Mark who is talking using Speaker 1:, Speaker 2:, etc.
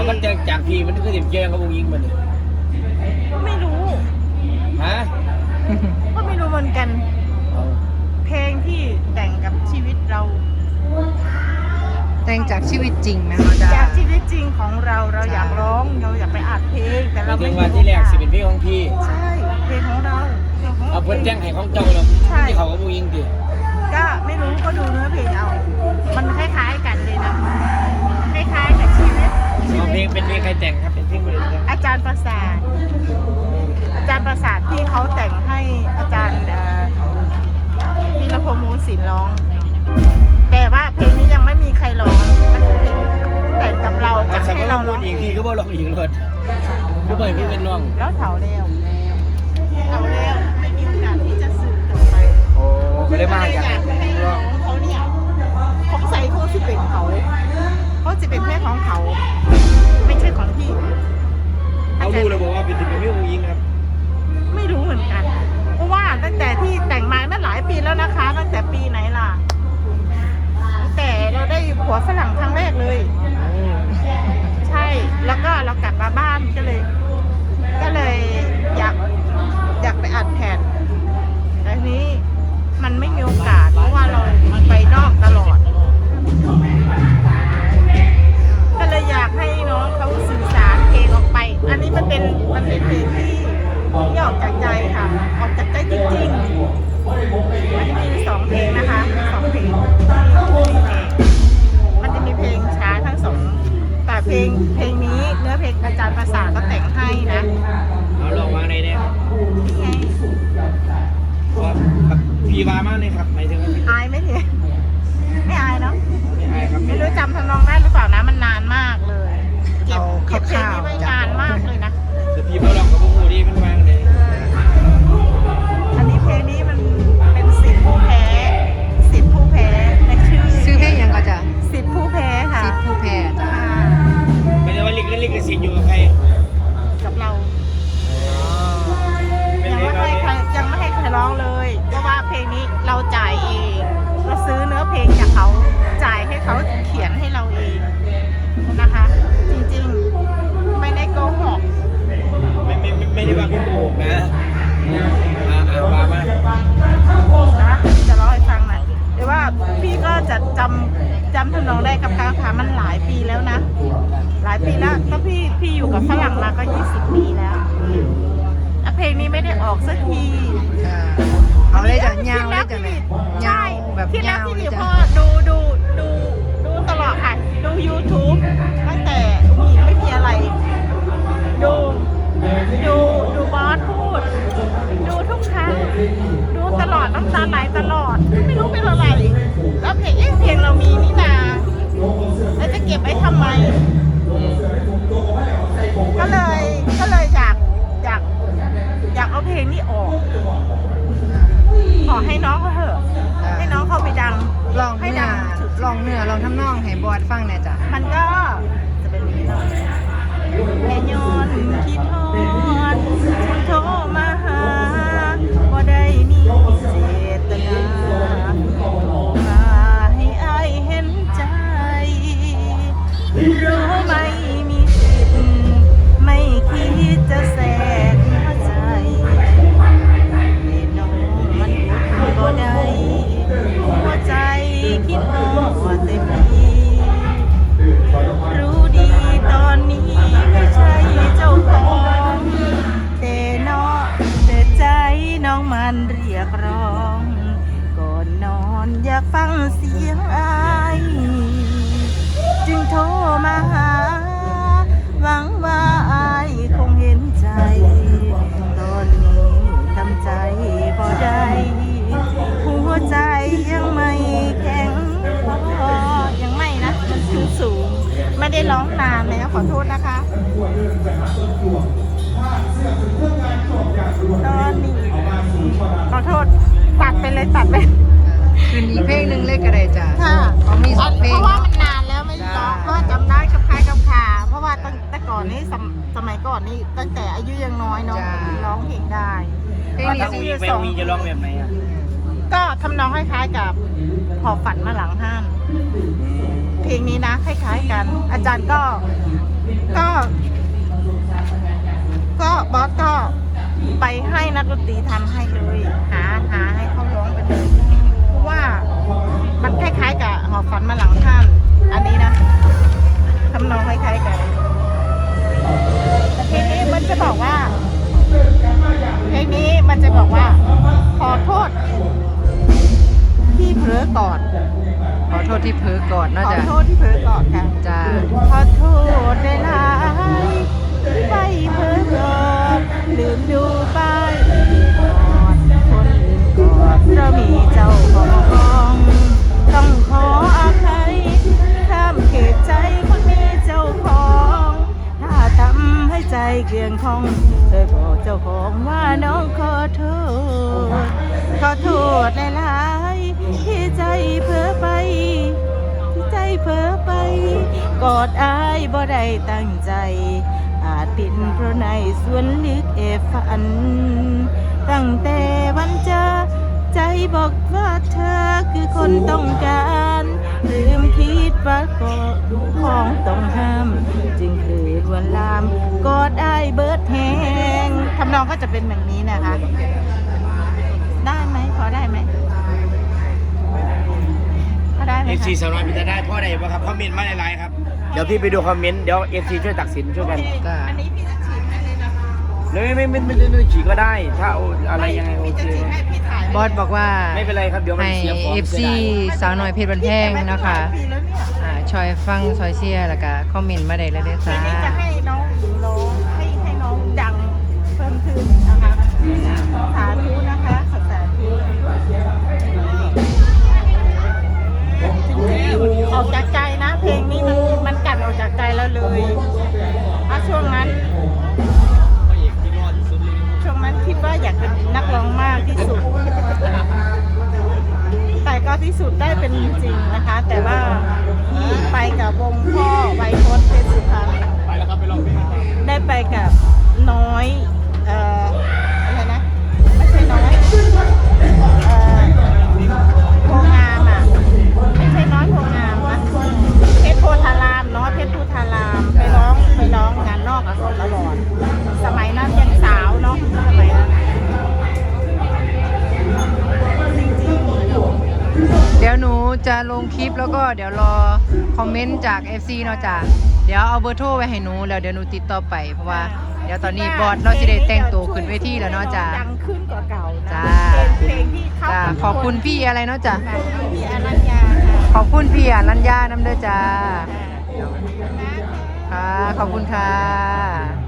Speaker 1: เขา
Speaker 2: ก็แจ้งจากพี่มันก็ติดแจ้งเขาบุกยิงมันนี่
Speaker 1: ก็ไม่รู้
Speaker 2: ฮะ
Speaker 1: ก็ไม่รู้เหมือนกัน
Speaker 2: เอา
Speaker 1: เพลงที่แต่งกับชีวิตเรา
Speaker 3: แต่งจากชีวิตจริงไหมคะจ้า
Speaker 1: จากชีวิตจริงของเราเราอยากร้องเราอยากไปอัดเพลงแต่
Speaker 2: หมา
Speaker 1: เรา
Speaker 2: ยถึ
Speaker 1: ไม่
Speaker 2: ง
Speaker 1: มี
Speaker 2: ว่าที่แรกสิเป็นพี่ของพี่
Speaker 1: ใช่เพลงของเราพลงของร
Speaker 2: เอาเพิ่นแจ้งให้ของเจ้าแล้ว
Speaker 1: ใช่
Speaker 2: ที่เขาก็บุกยิงดิ
Speaker 1: วิ
Speaker 2: ง
Speaker 1: ต
Speaker 2: เป็นเพลงใครแต่งครับเป็นเพลงบริษัท
Speaker 1: อาจารย์ประสาทอาจารย์ประสาทที่เขาแต่งให้อาจารย์เอ่อพีรพงษ์มูลศิลป์ร้อง แต่ว่าเพลงนี้ยังไม่มีใครร้องมันเป็นเพลงแต่งกับเรา
Speaker 2: เอา
Speaker 1: จะ
Speaker 2: สมม
Speaker 1: ให้
Speaker 2: ติ
Speaker 1: เรา
Speaker 2: ว่า
Speaker 1: ร้
Speaker 2: พู
Speaker 1: อ
Speaker 2: ด
Speaker 1: ง
Speaker 2: อีกทีก็บ่ร้องอีกเลยก็บ่อยพี่เป็นน้อง
Speaker 1: แล้วเถาแล้วเถาแล้วไม่มีโอกาสที่จะสื่อต่อไป
Speaker 2: โอ้ก็เลยมา
Speaker 1: อ
Speaker 2: จาก
Speaker 1: ยากให้น้องเขาเนี่ยของ
Speaker 2: บ้านก็
Speaker 1: เลย ก็เลยอยากอยากไปอัดแผ่นแต่นี้มันไม่มีโอกาส เพราะว่าเราไปนอกตลอด ก็เลยอยากให้น้องเขาสื่อสารเพลงออกไป อันนี้มันเป็นมันเป็นเพลงที่ที่ออกจากใจค่ะ ออกจากใจจริงๆมันจะมีสองเพลงนะคะสองเพลงมันจะมีเพลงช้าทั้งสองแต่เพลงเพลง ภาษาก็แต่งให้นะ
Speaker 2: เอาลองวางในเนี่ย
Speaker 1: นี่ไง
Speaker 2: ว่าพี่วามากเลยครับ
Speaker 1: สิทธิ์อ
Speaker 3: ยู่กั
Speaker 2: บใคร
Speaker 1: กับฝรั่งมาก็ 20 ปีแล้วแล้วเพลงนี้ไม่ได้ออกสักที
Speaker 3: จ้าเอาเลยจ้ะยาวเลยจ้ะแม่
Speaker 1: ใช่
Speaker 3: ยาวแบบ
Speaker 1: ที่แล้ว
Speaker 3: ยาว
Speaker 1: ที่
Speaker 3: เล
Speaker 1: นี่
Speaker 3: ย
Speaker 1: พ่
Speaker 3: จ้ะ
Speaker 1: อดูดูดูดูตลอดค่ะ ดู YouTube ตั้งแต่มีไม่มีอะไร ดูดูดูบอสพูด ดูทุกครั้ง ดูตลอดน้ำตาไหลตลอด ไม่รู้เป็นอะไร แล้วเพลงเอ๊ะเพลงเรามีนี่นาแล้วจะเก็บไว้
Speaker 3: ทำ
Speaker 1: ไม มันเรียกร้อง ก่อนนอนอยากฟังเสียงอายจึงโทรมาหา หวังว่าอายคงเห็นใจ ตอนนี้ทำใจพอได้หัวใจยังไม่แข็งพอยังไม่นะ มันคือสูง ไม่ได้ร้องนานแล้วขอโทษนะคะ ตอนนี้ขอโทษตัดไปเลยตัดไป
Speaker 3: คืนอีกเพลงหนึ่งเลยก็ได้จ้ะ
Speaker 1: ค่ะ
Speaker 3: เขามีสองเพล
Speaker 1: เพ
Speaker 3: ง
Speaker 1: ราะว่ามันนานแล้วไม่ได้ร้อง
Speaker 3: จ้า
Speaker 1: เพราะว่าจำได้กับใครกับขาเพราะว่าตั้งแต่ก่อนนี่สมสมัยก่อนนี่ตั้งแต่อายุยังน้อยเนาะร้องเพลงได้
Speaker 3: เพลง
Speaker 2: ถ้า
Speaker 3: นี้
Speaker 2: กู
Speaker 3: สิ
Speaker 2: ยิงไปกูยิงจะร้องแบบไหนอะ
Speaker 1: กก็ทำนองคล้ายๆกับหอบฝันมาหลังห้าน เพลงนี้นะคล้ายๆกัน อาจารย์ก็ก็ ก็บอสก็ไปให้นักดนตรีทำให้เลยหาหาให้เขาร้องไปเลยเพราะว่ามันคล้ายๆกับหอบฝันมาหลังห้านอันนี้นะทำนองคล้ายๆกันแต่เพลงนี้มันจะบอกว่าเพลงนี้มันจะบอกว่า ขอโทษ ที่เผลอก่อน
Speaker 3: ขอโทษที่เพ้อก่อน
Speaker 1: ข
Speaker 3: เนาะ
Speaker 1: อ
Speaker 3: จ้ะ
Speaker 1: โทษที่เผลอก่อนค่ะ
Speaker 3: จ้า
Speaker 1: ขอโทษได้หลาย ไปเพ้อก่อนลืมดูป้ายก่อนคนอื่นก่อนเรามีเจ้าของต้องขออภัยข้ามเขตใจคนมีเจ้าของ ถ้าทำให้ใจเกลียงคองเลยบอกเจ้าของว่าน้องขอโทษ ขอโทษหลายๆที่ใจเพ้อไปที่ใจเพ้อไป กอดอายบ่ได้ตั้งใจาจเป็นพราะในส่วนลึกเอบฝัน ตั้งแต่วันเจอใจบอกว่าเธอคือคนต้องการลืมคิดว่าก็ของต้องห้าม จึงคือวนลามกอดอายเบิดแหงทำนองก็จะเป็นแบบนี้นะคะ ได้ไหมพอได้ไหม ได้ไหม
Speaker 2: เอฟ
Speaker 1: คะ
Speaker 2: ซีสาวน้อยมีแต่ได้เพราะอะไรบ้างครับคอมเมนต์มาหลายๆครับเดี๋ยวพี่ไปดูคอมเมนต์เดี๋ยวเอฟซีช่วยตัดสินช่วยกัน
Speaker 1: โอเค
Speaker 3: จ้ะ
Speaker 1: อันนี้พี่จะฉีดให้เลยนะ
Speaker 2: ไม่ไม่ไม่ไม่ไม่ไม่ฉีกก็ได้ ถ้าเอาอะไรยังไงโอ
Speaker 1: พี่
Speaker 2: เค
Speaker 1: จะฉีดให้พี่ถ่าย
Speaker 3: บอสบอกว่า
Speaker 2: ไม่เป็นไรครับเดี๋ยวมัน
Speaker 3: ให้
Speaker 2: เสียฟอร์ม
Speaker 3: FC
Speaker 2: เสียดาย
Speaker 3: สาวน้อยเพชรบันแพงนะคะ
Speaker 1: พี่แล้วเนี่ย
Speaker 3: อ่าชอยฟังชอยเชียร์แล้วก็คอมเมนต์มาได้เลยเด้อ
Speaker 1: ที
Speaker 3: จ้า
Speaker 1: นี้จะให้น้องหญิงร้องให้ให้น้องดังเพิ่มขึ้นนะคะสาธุนะ ออกจากใจนะ เพลงนี้มันมันกัดออกจากใจแล้วเลยถ้าช่วงนั้น ช่วงนั้นคิดว่าอยากเป็นนักร้องมากที่สุด แต่ก็ที่สุดได้เป็นจริงนะคะ แต่ว่าไปกับวงพ่อไวโพจน์เป็
Speaker 2: น
Speaker 1: สุพรร
Speaker 3: ณ ลงคลิปแล้วก็เดี๋ยวรอคอมเมนต์จาก FC เนาะจ้าเดี๋ยวเอาเบอร์โทรไว้ให้หนูแล้วเดี๋ยวหนูติดต่อไปเพราะว่าเดี๋ยวตอนนี้บอสเราจะได้แต่งตัวขึ้นเวทีแล้วเนาะจ้า
Speaker 1: ดังขึ้นกว่าเก่านะ
Speaker 3: จ้า
Speaker 1: เพลงที่เข้า
Speaker 3: จ้า
Speaker 1: กับ
Speaker 3: ขอบคุณพี่อะไรเนาะจ้า
Speaker 1: พี่อนัญญาค่ะ
Speaker 3: ขอบคุณพี่อารัญญาน้ำเด้อจ้าค่ะขอบคุณค่ะ